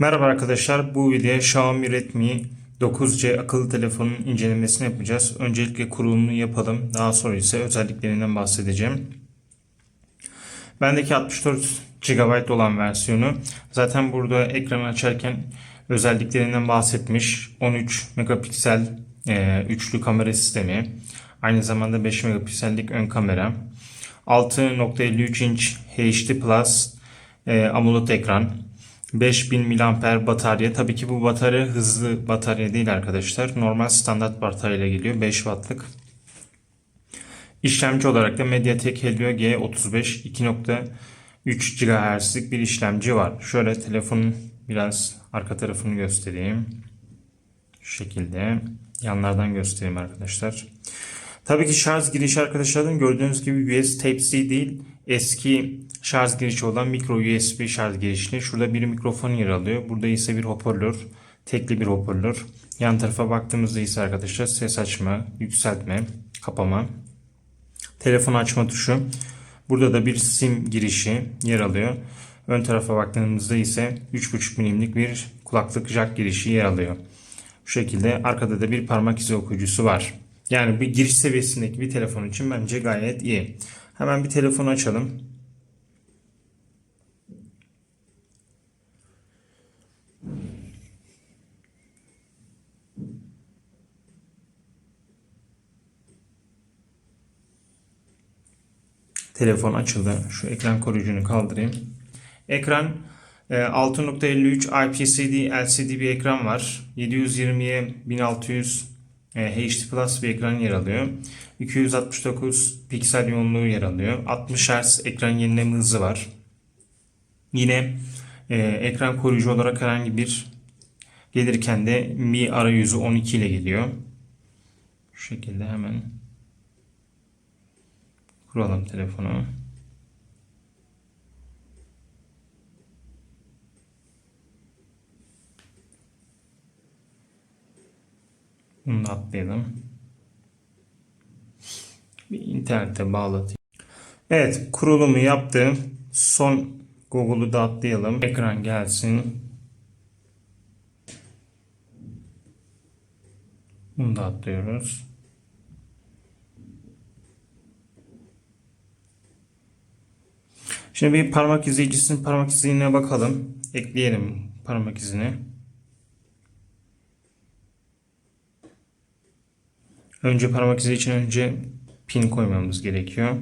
Merhaba arkadaşlar. Bu videoya Xiaomi Redmi 9C akıllı telefonun incelemesini yapacağız. Öncelikle kurulumunu yapalım. Daha sonra ise özelliklerinden bahsedeceğim. Bendeki 64 GB olan versiyonu. Zaten burada ekranı açarken özelliklerinden bahsetmiş. 13 megapiksel e, üçlü kamera sistemi. Aynı zamanda 5 megapiksellik ön kamera. 6.53 inç HD Plus e, AMOLED ekran. 5000 mAh batarya. Tabii ki bu batarya hızlı batarya değil arkadaşlar. Normal standart batarya ile geliyor. 5 wattlık. İşlemci olarak da MediaTek Helio G35 2.3 GHz'lik bir işlemci var. Şöyle telefonun biraz arka tarafını göstereyim. Şu şekilde. Yanlardan göstereyim arkadaşlar. Tabii ki şarj girişi arkadaşlarım gördüğünüz gibi USB Type-C değil eski şarj girişi olan micro USB şarj girişli. Şurada bir mikrofon yer alıyor. Burada ise bir hoparlör. Tekli bir hoparlör. Yan tarafa baktığımızda ise arkadaşlar ses açma, yükseltme, kapama, telefon açma tuşu. Burada da bir sim girişi yer alıyor. Ön tarafa baktığımızda ise 3.5 milimlik bir kulaklık jack girişi yer alıyor. Bu şekilde arkada da bir parmak izi okuyucusu var. Yani bir giriş seviyesindeki bir telefon için bence gayet iyi. Hemen bir telefonu açalım. Telefon açıldı. Şu ekran koruyucunu kaldırayım. Ekran e, 6.53 IPCD LCD bir ekran var. 720'ye 1600 e, HD Plus bir ekran yer alıyor. 269 piksel yoğunluğu yer alıyor. 60 Hz ekran yenileme hızı var. Yine e, ekran koruyucu olarak herhangi bir gelirken de Mi arayüzü 12 ile geliyor. Şu şekilde hemen kuralım telefonu. Atlayalım. Bir internete bağlatayım. Evet kurulumu yaptım. Son Google'u da atlayalım. Ekran gelsin. Bunu da atlıyoruz. Şimdi bir parmak izleyicisinin parmak izine bakalım. Ekleyelim parmak izini. Önce parmak izi için önce pin koymamız gerekiyor.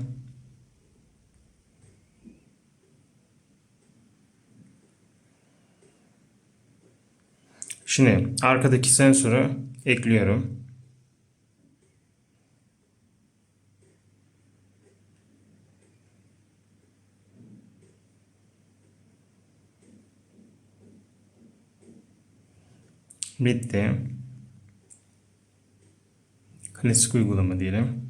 Şimdi arkadaki sensörü ekliyorum. Bitti. Klasik uygulama diyelim.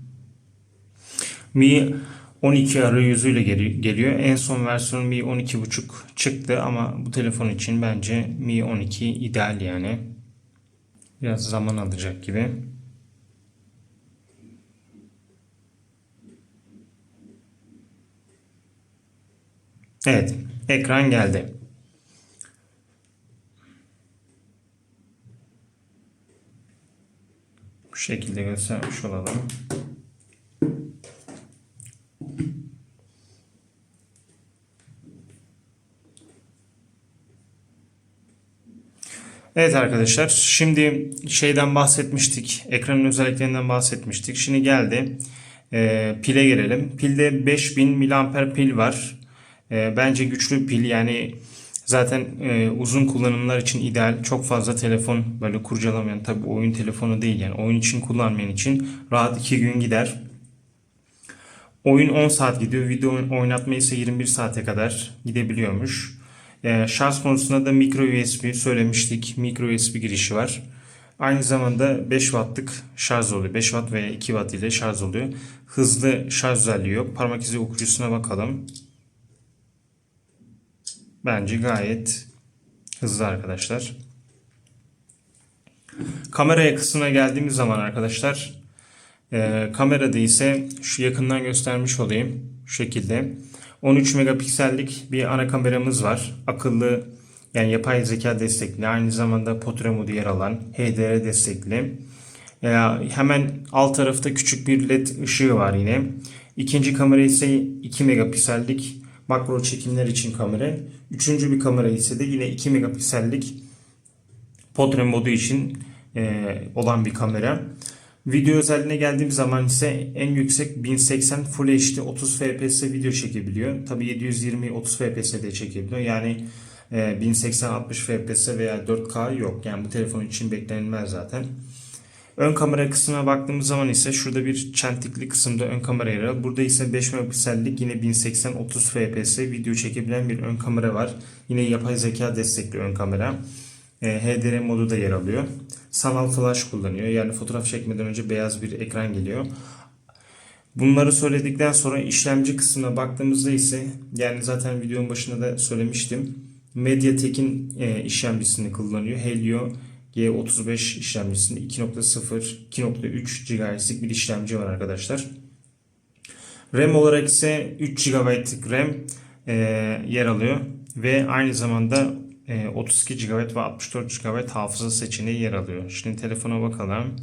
Mi 12 arayüzüyle gel- geliyor. En son versiyon Mi 12.5 çıktı ama bu telefon için bence Mi 12 ideal yani. Biraz zaman alacak gibi. Evet, ekran geldi. Bu şekilde göstermiş olalım. Evet arkadaşlar şimdi şeyden bahsetmiştik. Ekranın özelliklerinden bahsetmiştik. Şimdi geldi. Ee, pile gelelim. Pilde 5000 mAh pil var. Ee, bence güçlü pil yani zaten e, uzun kullanımlar için ideal. Çok fazla telefon böyle kurcalamayan tabi oyun telefonu değil yani oyun için kullanmayan için rahat 2 gün gider. Oyun 10 saat gidiyor. Video oynatma ise 21 saate kadar gidebiliyormuş. Ee, şarj konusunda da micro USB söylemiştik. Micro USB girişi var. Aynı zamanda 5 wattlık şarj oluyor. 5 watt veya 2 watt ile şarj oluyor. Hızlı şarj özelliği yok. Parmak izi okuyucusuna bakalım. Bence gayet hızlı arkadaşlar. Kamera kısmına geldiğimiz zaman arkadaşlar e, kamerada ise şu yakından göstermiş olayım. Şu şekilde. 13 megapiksellik bir ana kameramız var. Akıllı Yani yapay zeka destekli. Aynı zamanda portre modu yer alan HDR destekli. Ee, hemen alt tarafta küçük bir led ışığı var yine. İkinci kamera ise 2 megapiksellik makro çekimler için kamera. Üçüncü bir kamera ise de yine 2 megapiksellik portre modu için e, olan bir kamera. Video özelliğine geldiğim zaman ise en yüksek 1080 Full HD 30 FPS video çekebiliyor. Tabi 720 30 FPS de çekebiliyor. Yani e, 1080 60 FPS veya 4K yok. Yani bu telefon için beklenilmez zaten. Ön kamera kısmına baktığımız zaman ise şurada bir çentikli kısımda ön kamera yer alıyor. Burada ise 5 megapiksellik yine 1080 30 FPS video çekebilen bir ön kamera var. Yine yapay zeka destekli ön kamera. E, HDR modu da yer alıyor. Sanal flash kullanıyor. Yani fotoğraf çekmeden önce beyaz bir ekran geliyor. Bunları söyledikten sonra işlemci kısmına baktığımızda ise yani zaten videonun başında da söylemiştim. MediaTek'in e, işlemcisini kullanıyor. Helio G35 işlemcisinde 2.0 2.3 GHz'lik bir işlemci var arkadaşlar. RAM olarak ise 3 GB'lık RAM e, yer alıyor ve aynı zamanda e, 32 GB ve 64 GB hafıza seçeneği yer alıyor. Şimdi telefona bakalım.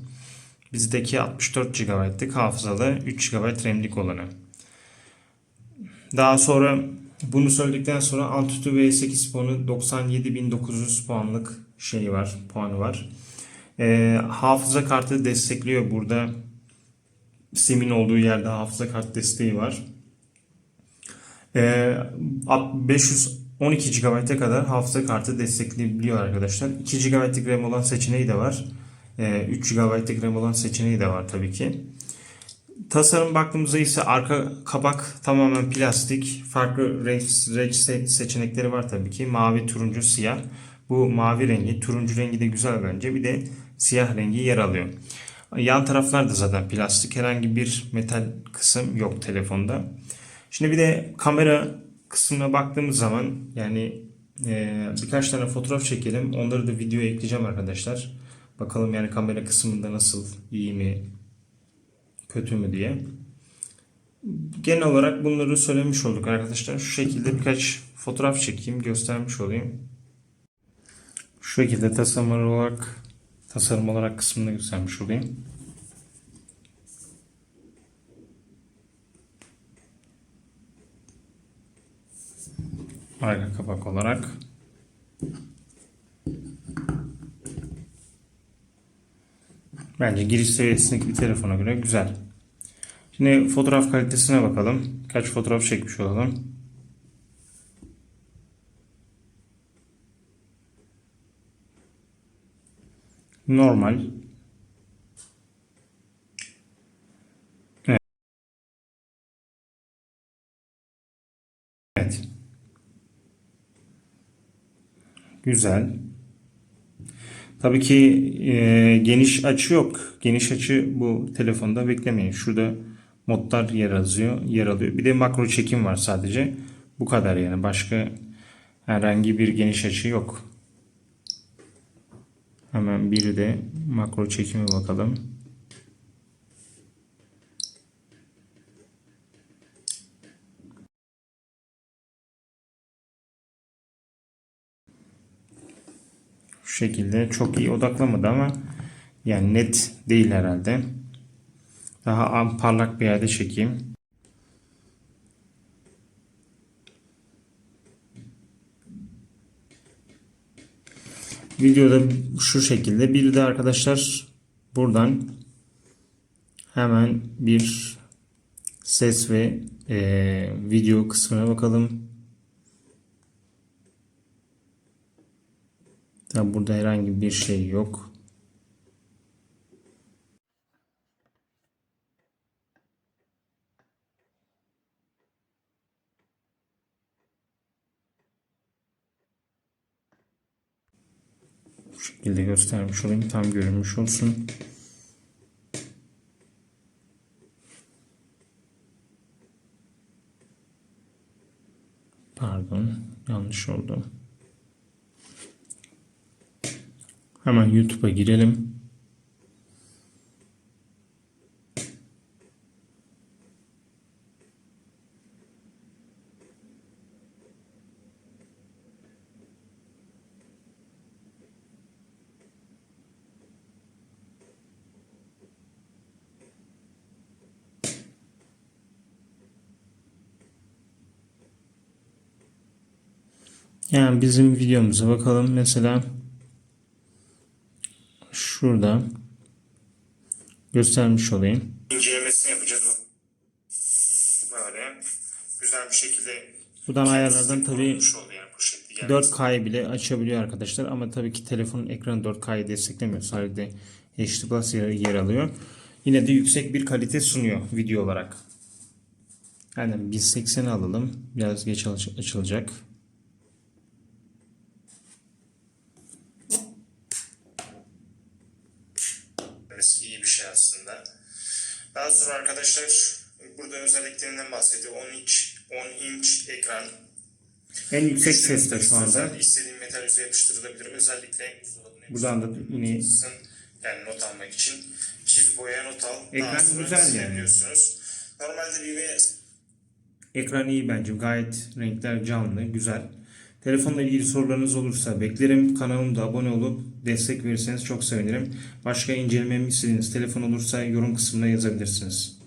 Bizdeki 64 GB'lık hafızalı 3 GB RAM'lik olanı. Daha sonra bunu söyledikten sonra Antutu V8 puanı 97.900 puanlık şey var, puanı var. E, hafıza kartı destekliyor burada. SIM'in olduğu yerde hafıza kart desteği var. E, 512 GB'a kadar hafıza kartı destekleyebiliyor arkadaşlar. 2 GB'lık RAM olan seçeneği de var. E, 3 GB'lık RAM olan seçeneği de var tabii ki. Tasarım baktığımızda ise arka kabak tamamen plastik. Farklı renk, renk seçenekleri var tabii ki. Mavi, turuncu, siyah. Bu mavi rengi, turuncu rengi de güzel bence. Bir de siyah rengi yer alıyor. Yan taraflar da zaten plastik. Herhangi bir metal kısım yok telefonda. Şimdi bir de kamera kısmına baktığımız zaman yani e, birkaç tane fotoğraf çekelim. Onları da videoya ekleyeceğim arkadaşlar. Bakalım yani kamera kısmında nasıl, iyi mi, kötü mü diye. Genel olarak bunları söylemiş olduk arkadaşlar. Şu şekilde birkaç fotoğraf çekeyim, göstermiş olayım. Şu şekilde tasarım olarak tasarım olarak kısmını göstermiş olayım. Arka kapak olarak. Bence giriş seviyesindeki bir telefona göre güzel. Şimdi fotoğraf kalitesine bakalım. Kaç fotoğraf çekmiş olalım. Normal. Evet. Güzel. Tabii ki e, geniş açı yok. Geniş açı bu telefonda beklemeyin. Şurada modlar yer alıyor, yer alıyor. Bir de makro çekim var sadece. Bu kadar yani. Başka herhangi bir geniş açı yok. Hemen bir de makro çekime bakalım. Şu şekilde çok iyi odaklamadı ama yani net değil herhalde. Daha parlak bir yerde çekeyim. Videoda şu şekilde. Bir de arkadaşlar buradan hemen bir ses ve e, video kısmına bakalım. Tabi burada herhangi bir şey yok. Bu şekilde göstermiş olayım. Tam görünmüş olsun. Pardon. Yanlış oldu. Hemen YouTube'a girelim. Yani bizim videomuza bakalım. Mesela şurada göstermiş olayım. İncelemesini yapacağız. Böyle güzel bir şekilde Buradan ayarlardan tabii yani poşetli gelmesi. 4K'yı bile açabiliyor arkadaşlar ama tabii ki telefonun ekranı 4K'yı desteklemiyor. Sadece HD Plus yer, yer alıyor. Yine de yüksek bir kalite sunuyor video olarak. Yani 1080 alalım. Biraz geç aç- açılacak. Böylesi iyi bir şey aslında. Daha sonra arkadaşlar burada özelliklerinden bahsediyor. 10 inç 10 inç ekran. En yüksek seste şu anda. İstediğin metal yüzeye yapıştırılabilir. Özellikle buradan da yine yani not almak için çiz boya not al. Ekran güzel yani. Diyorsunuz. Normalde bir ve Ekran iyi bence. Gayet renkler canlı, güzel. Telefonla ilgili sorularınız olursa beklerim. Kanalımda abone olup destek verirseniz çok sevinirim. Başka incelememi istediğiniz telefon olursa yorum kısmına yazabilirsiniz.